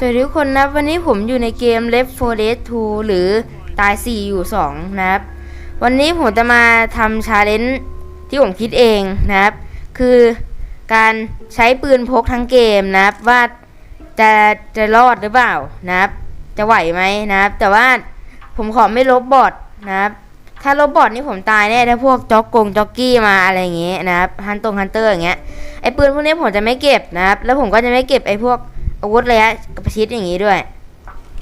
สวัสดีทุกคนนะวันนี้ผมอยู่ในเกม Left 4 Dead 2 หรือตาย 4 อยู่ 2 นะครับ วันนี้ผมจะมาทำชาเลนจ์ที่ผมคิดเองนะครับ คือการใช้ปืนพกทั้งเกมนะครับ ว่าจะจะรอดหรือเปล่านะครับ จะไหวไหมนะครับ แต่ว่าผมขอไม่ลบบอทนะครับ ถ้าลบบอทนี่ผมตายแน่ถ้าพวกจ็อกกงจ็อกกี้มาอะไรอย่างเงี้ยนะครับฮันตรงฮันเตอร์อย่างเงี้ยไอปืนพวกนี้ผมจะไม่เก็บนะครับ แล้วผมก็จะไม่เก็บไอพวก อาวุธระยะกระชิดอย่างงี้ด้วย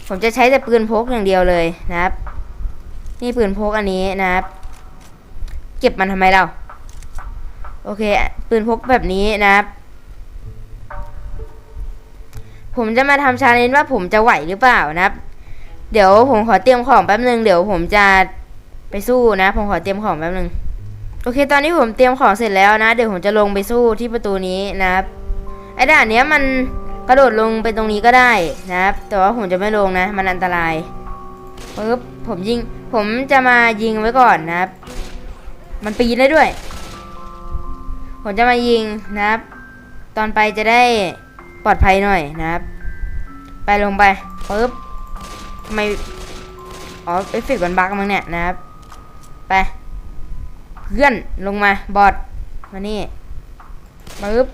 ผมจะใช้แต่ปืนพกอย่างเดียวเลยนะครับ นี่ปืนพกอันนี้นะครับ เก็บมันทำไมเรา โอเค ปืนพกแบบนี้นะครับ ผมจะมาทำชาเลนจ์ว่าผมจะไหวหรือเปล่านะครับ เดี๋ยวผมขอเตรียมของแป๊บนึงเดี๋ยวผมจะไปสู้นะ ผมขอเตรียมของแป๊บนึงโอเค ตอนนี้ผมเตรียมของเสร็จแล้วนะ เดี๋ยวผมจะลงไปสู้ที่ประตูนี้นะครับ ไอ้ด่านเนี้ยมัน กระโดดลงไปตรงนี้ก็ได้นะครับ แต่ว่าผมจะไม่ลงนะ มันอันตรายปึ๊บผมยิง ผมจะมายิงไว้ก่อนนะครับ มันปีนได้ด้วย ผมจะมายิงนะครับ ตอนไปจะได้ปลอดภัยหน่อยนะครับ ไปลงไปปึ๊บทำไมอ๋อเอฟเฟกต์มันบักมั้งเนี่ยนะครับ ไป เพื่อนลงมาบอดมานี่ปึ๊บ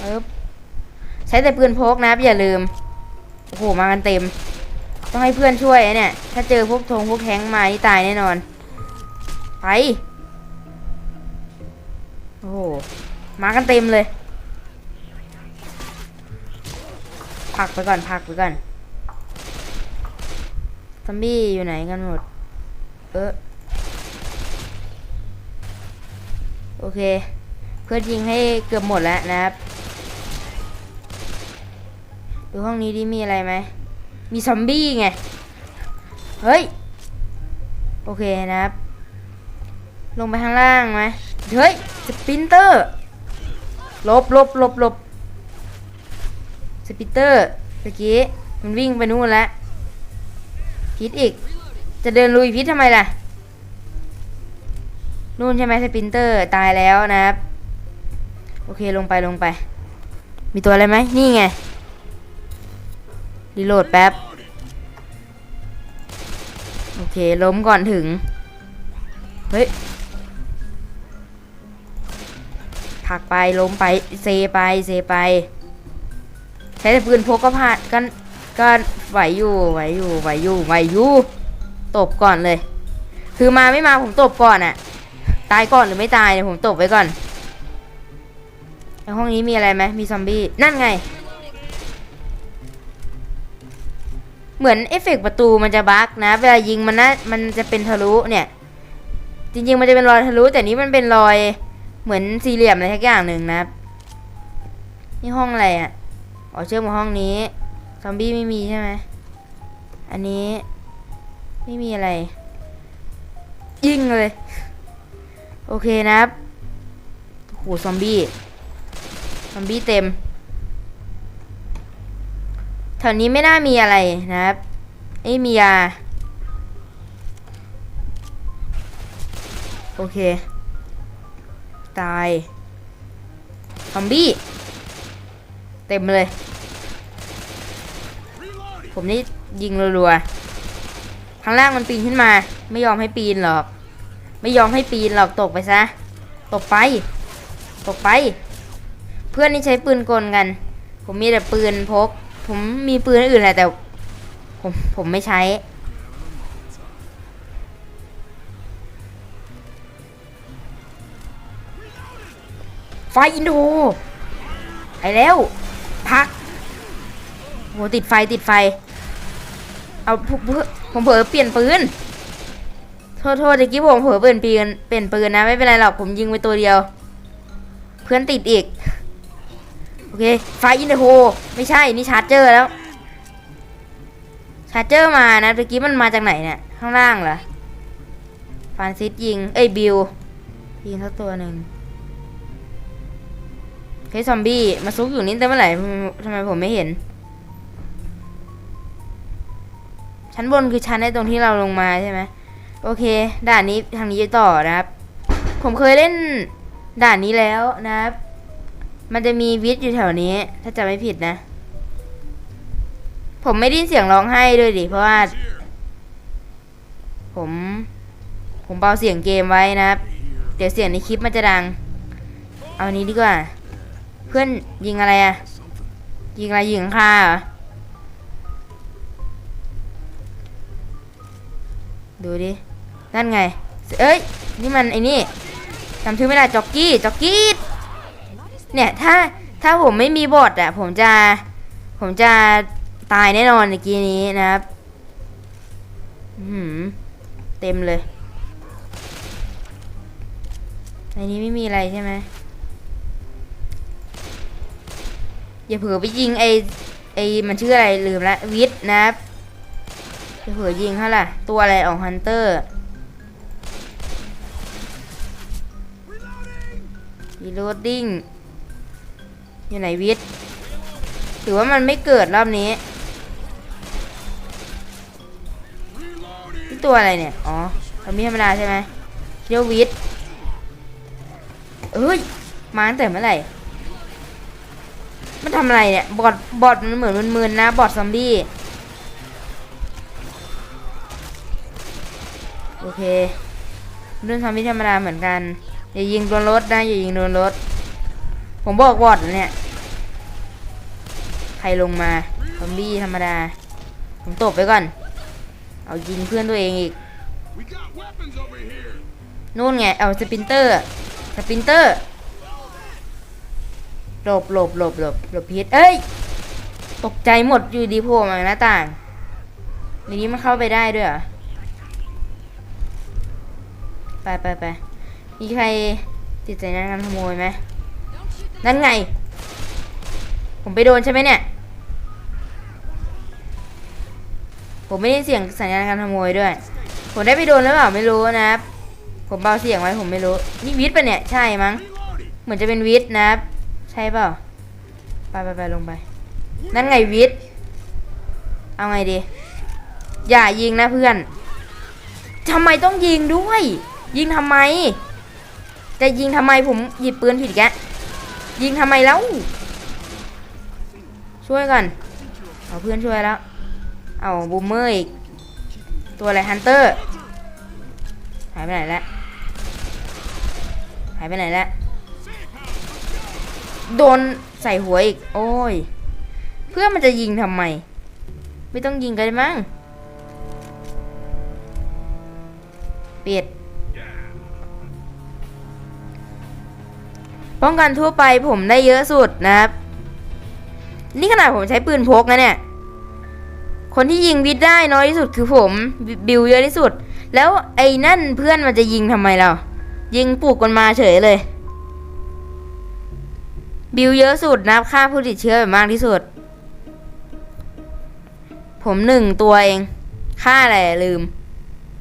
ปึ๊บ ช้แต่ปืนพกนะครับอย่าลืม โอ้โห มากันเต็ม ต้องให้เพื่อนช่วยไอ้เนี่ย ถ้าเจอพวกทงพวกแทงค์มานี่ตายแน่นอน ไป โอ้โห มากันเต็มเลยผักไปก่อนผักไปก่อนซอมบี้อยู่ไหนกันหมด เออโอเค เพื่อนยิงให้เกือบหมดแล้วนะครับ ดูห้องนี้ดิมีอะไรไหม มีซอมบี้ไง เฮ้ย โอเคนะครับ ลงไปข้างล่างไหมเฮ้ยสปินเตอร์ลบลบลบลบสปินเตอร์เมื่อกี้มันวิ่งไปนู่นแล้วพิษอีก จะเดินลุยพิษทำไมล่ะ นู่นใช่ไหมสปินเตอร์ตายแล้วนะครับ โอเคลงไปลงไป มีตัวอะไรไหมนี่ไง รีโหลดแป๊บ โอเค ล้มก่อนถึง เฮ้ยผักไปล้มไป เซไป เซไป ใช้แต่ปืนพกก็พลาดกันก็ไหวอยู่ไหวอยู่ไหวอยู่ไหวอยู่ตบก่อนเลย คือมาไม่มาผมตบก่อนอะตายก่อนหรือไม่ตายเนี่ยผมตบไว้ก่อนในห้องนี้มีอะไรไหมมีซอมบี้นั่นไง เหมือนเอฟเฟกต์ประตูมันจะบั๊กนะ เวลายิงมันนะมันจะเป็นทะลุเนี่ย จริงๆมันจะเป็นรอยทะลุ แต่นี้มันเป็นรอยเหมือนสี่เหลี่ยมอะไรทักอย่างหนึ่งนะนี่ห้องอะไรอะอ๋อเชื่อมกับห้องนี้ซอมบี้ไม่มีใช่ไหมอันนี้ไม่มีอะไร ยิงเลย โอเคนะครับโหซอมบี้ ซอมบี้เต็ม ถวนี้ไม่น่ามีอะไรนะครับไอ้มียา โอเค ตายซอมบี้ เต็มเลย ผมนี่ยิงรัวๆข้างล่างมันปีนขึ้นมา ไม่ยอมให้ปีนหรอก ไม่ยอมให้ปีนหรอกตกไปซะ ตกไป ตกไป เพื่อนนี่ใช้ปืนกลกัน ผมมีแต่ปืนพก ผมมีปืนอื่นแหละแต่ ผมผมไม่ใช้ ไฟอินโดไปแล้ว พักโหติดไฟติดไฟ เอาผมผมเผลอเปลี่ยนปืน โทษโทษตะกี้ผมเผลอเปลี่ยนปืนเปลี่ยนปืนนะ ไม่เป็นไรหรอกผมยิงไปตัวเดียว เพื่อนติดอีก อเคไฟอินเดโฮไม่ใช่นี่ชาร์จเจอร์แล้ว ชาร์จเจอร์มานะตะกี้มันมาจากไหนเนี่ยข้างล่างเหรอฟานซิสยิง เอ้ยบิลยิงสักตัวหนึ่งเฮ้ยซอมบี้มาซุกอยู่นี่ตั้งเมื่อไหร่ทำไมผมไม่เห็น ชั้นบนคือชั้นในตรงที่เราลงมาใช่ไหมโอเค ด่านนี้ทางนี้จะต่อนะครับ ผมเคยเล่นด่านนี้แล้วนะครับ มันจะมีวิทย์อยู่แถวนี้ ถ้าจะไม่ผิดนะ ผมไม่ได้ยินเสียงร้องไห้ด้วยดิ เพราะว่า ผม ผมเบาเสียงเกมไว้นะครับ เดี๋ยวเสียงในคลิปมันจะดัง เอาอันนี้ดีกว่า เพื่อนยิงอะไรอะยิงอะไรยิงค่าเหรอดูดิ นั่นไง เอ้ย นี่มันไอ้นี่จำชื่อไม่ได้จ็อกกี้จ็อกกี้ เนี่ยถ้าถ้าผมไม่มีบทอะผมจะ ผมจะตายแน่นอนในกีนี้นะครับอื้อหือเต็มเลยในนี้ไม่มีอะไรใช่ไหมอย่าเผลอไปยิงไอไอมันชื่ออะไรลืมละวิทนะครับอย่าเผลอยิงเขาล่ะ ตัวอะไรออกฮันเตอร์รีโหลดดิ้ง อยู่ไหนวิทย์ถือว่ามันไม่เกิดรอบนี้นี่ตัวอะไรเนี่ย อ๋อทำมีธรรมดาใช่ไหมเรียกว่าวิทย์เอ้ย มาตั้งแต่เมื่อไหร่ มันทำอะไรเนี่ย บอทบอทมันเหมือนมึนๆนะ บอทซอมบี้ โอเคเรื่องซอมบี้ธรรมดาเหมือนกัน อย่ายิงโดนรถนะ อย่ายิงโดนรถ ผมบอกบอทแล้วเนี่ย ใครลงมาซอมบี้ธรรมดา ผมตบไปก่อน เอายิงเพื่อนตัวเองอีก นู่นไง เอาสปินเตอร์ สปินเตอร์ หลบหลบหลบหลบหลบพิษเอ้ย ตกใจหมดอยู่ดีโผล่มาหน้าต่างในนี้มันเข้าไปได้ด้วยเหรอ ไปไปไปมีใครติดใจในการขโมยไหม นั่นไง ผมไปโดนใช่ไหมเนี่ย ผมไม่ได้เสียงสัญญาณการขโมยด้วย ผมได้ไปโดนหรือเปล่าไม่รู้นะครับ ผมเบาเสียงไว้ผมไม่รู้ นี่วิทย์ปะเนี่ย ใช่มั้ง เหมือนจะเป็นวิทย์นะครับ ใช่เปล่า ไปไปไปลงไป นั่นไงวิทย์ เอาไงดี อย่ายิงนะเพื่อนทำไมต้องยิงด้วย ยิงทำไม จะยิงทำไมผมหยิบปืนผิดแก ยิงทำไมแล้ว ช่วยก่อนเอาเพื่อนช่วยแล้ว เอาบูมเมอร์อีก ตัวอะไรฮันเตอร์ หายไปไหนแล้ว หายไปไหนแล้ว โดนใส่หัวอีก โอ้ย เพื่อนมันจะยิงทำไม ไม่ต้องยิงกันมั้งเปียด ป้องกันทั่วไปผมได้เยอะสุดนะครับ นี่ขนาดผมใช้ปืนพกนะเนี่ย คนที่ยิงวิทได้น้อยที่สุดคือผมบิวเยอะที่สุด แล้วไอ้นั่นเพื่อนมันจะยิงทำไมเรา ยิงปลูกกันมาเฉยเลย บิวเยอะสุดนะครับค่าผู้ติดเชื้อแบบมากที่สุด ผมหนึ่งตัวเอง ค่าอะไรลืม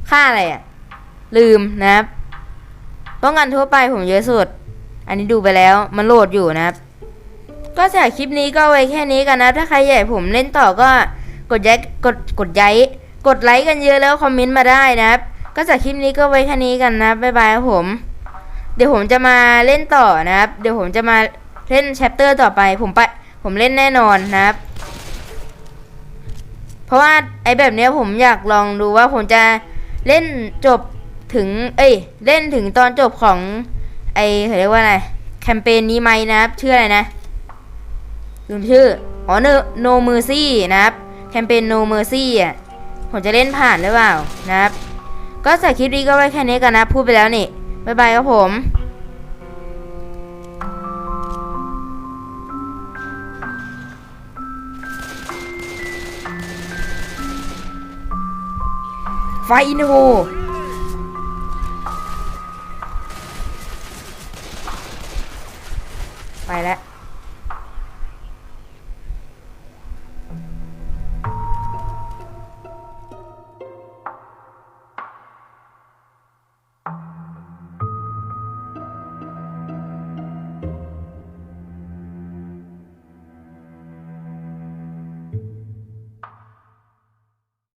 ค่าอะไรอะลืมนะครับป้องกันทั่วไปผมเยอะสุด อันนี้ดูไปแล้วมันโหลดอยู่นะครับ ก็สำหรับคลิปนี้ก็ไว้แค่นี้กันนะ ถ้าใครอยากให้ผมเล่นต่อก็กดย้ายกดกดย้ายกดไลค์กันเยอะแล้วคอมเมนต์มาได้นะครับ ก็สำหรับคลิปนี้ก็ไว้แค่นี้กันนะบ๊ายบายครับผม เดี๋ยวผมจะมาเล่นต่อนะครับ เดี๋ยวผมจะมาเล่นแชปเตอร์ต่อไป ผมไปผมเล่นแน่นอนนะครับ เพราะว่าไอ้แบบเนี้ยผมอยากลองดูว่าผมจะเล่นจบถึง เอ้ย เล่นถึงตอนจบของ ไอเขาเรียกว่าอะไรแคมเปญนี้ไหมนะครับชื่ออะไรนะลืมชื่ออ๋อ No No Mercy นะครับแคมเปญ No Mercy อะผมจะเล่นผ่านหรือเปล่านะครับ ก็สำหรับคลิปนี้ก็ไว้แค่นี้กันนะ พูดไปแล้วนี่บ๊ายบายครับผมไฟอินโฮ